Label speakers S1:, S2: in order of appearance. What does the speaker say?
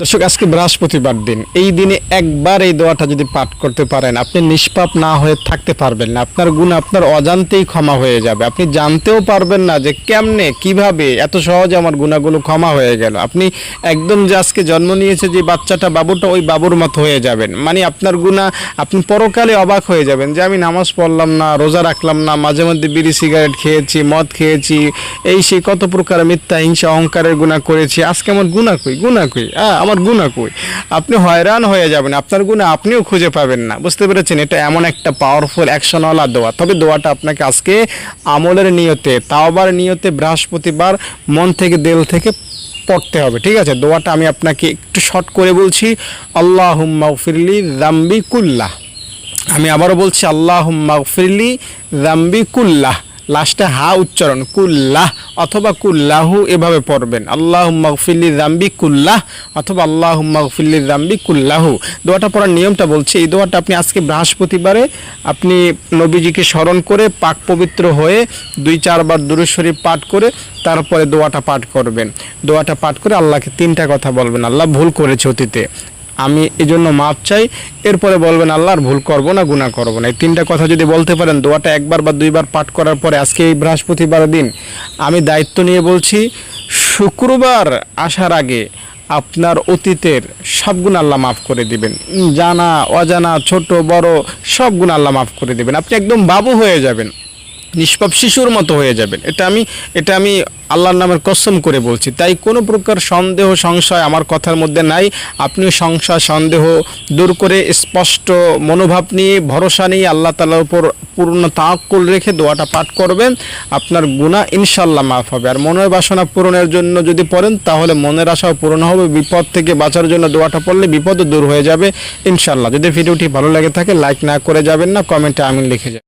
S1: দর্শক, আজকে বৃহস্পতিবার দিন। এই দিনে একবার এই দোয়াটা যদি পাঠ করতে পারেন, আপনি নিষ্পাপ না হয়ে থাকতে পারবেন না। আপনার গুণ আপনার অজান্তেই ক্ষমা হয়ে যাবে। আপনি জানতেও পারবেন না যে কেমনে, কীভাবে এত সহজে আমার গুণাগুলো ক্ষমা হয়ে গেল। আপনি একদম যে আজকে জন্ম নিয়েছে যে বাচ্চাটা, বাবুটা ওই বাবুর মতো হয়ে যাবেন। মানে আপনার গুণা, আপনি পরকালে অবাক হয়ে যাবেন যে আমি নামাজ পড়লাম না, রোজা রাখলাম না, মাঝে মধ্যে বিড়ি সিগারেট খেয়েছি, মদ খেয়েছি, এই সেই কত প্রকার মিথ্যা, হিংসা, অহংকারের গুণা করেছি। আজকে আমার গুণা কই গুণা কই? হ্যাঁ আমার গুণা কই? আপনি হয়রান হয়ে যাবেন, আপনার গুণা আপনিও খুঁজে পাবেন না। বুঝতে পেরেছেন? এটা এমন একটা পাওয়ারফুল অ্যাকশনওয়ালা দোয়া। তবে দোয়াটা আপনাকে আজকে আমলের নিয়তে, তাওবার নিয়তে বৃহস্পতিবার মন থেকে দেল থেকে পড়তে হবে। ঠিক আছে? দোয়াটা আমি আপনাকে একটু শর্ট করে বলছি। আল্লাহ ফিরলি রাম্বি কুল্লাহ। আমি আবারও বলছি আল্লাহ মাগফিরলি রাম্বি কুল্লাহ। লাস্টে হা উচ্চারণ, কুল্লাহ অথবা কুল্লাহু এভাবে পড়বেন। আল্লাহ মাগফিল্লি রাম্বি কুল্লাহ অথবা আল্লাহ মাগফিল্লি রাম্বি কুল্লাহু। দোয়াটা পড়ার নিয়মটা বলছে, এই দোয়াটা আপনি আজকে বৃহস্পতিবারে আপনি নবীজিকে স্মরণ করে পাক পবিত্র হয়ে দুই চারবার দুরুদ পাঠ করে তারপরে দোয়াটা পাঠ করবেন। দোয়াটা পাঠ করে আল্লাহকে তিনটা কথা বলবেন। আল্লাহ ভুল করেছে অতীতে। আমি এই জন্য মাপ চাই, এরপরে বলবেন, আল্লাহর ভুল করব না, গুনাহ করব না। এই তিনটা কথা যদি বলতে পারেন, দোয়াটা একবার বা দুইবার পাঠ করার পরে, আজকে এই বৃহস্পতিবার দিন, আমি দায়িত্ব নিয়ে বলছি, শুক্রবার আসার আগে আপনার অতীতের সব গুণ আল্লাহ মাফ করে দিবেন। জানা, অজানা, ছোট, বড়, সব গুণ আল্লাহ মাফ করে দিবেন। আপনি একদম বাবু হয়ে যাবেন। নিষ্পাপ শিশুর মতো হয়ে যাবেন। এটা আমি এটা আমি আল্লাহর নামের কসম করে বলছি। তাই কোনো প্রকার সন্দেহ, সংশয় আমার কথার মধ্যে নাই। আপনিও সংশয়, সন্দেহ দূর করে স্পষ্ট মনোভাব নিয়ে, ভরসা নিয়ে আল্লাহ তালার উপর পূর্ণ তাক্কুল রেখে দোয়াটা পাঠ করবেন। আপনার গুণা ইনশাল্লাহ মাফ হবে। আর মনের বাসনা পূরণের জন্য যদি পড়েন, তাহলে মনের আশাও পূরণ হবে। বিপদ থেকে বাঁচার জন্য দোয়াটা পড়লে বিপদও দূর হয়ে যাবে ইনশাল্লাহ যদি ভিডিওটি ভালো লেগে থাকে, লাইক না করে যাবেন না, কমেন্টে আমিন লিখে যাবেন।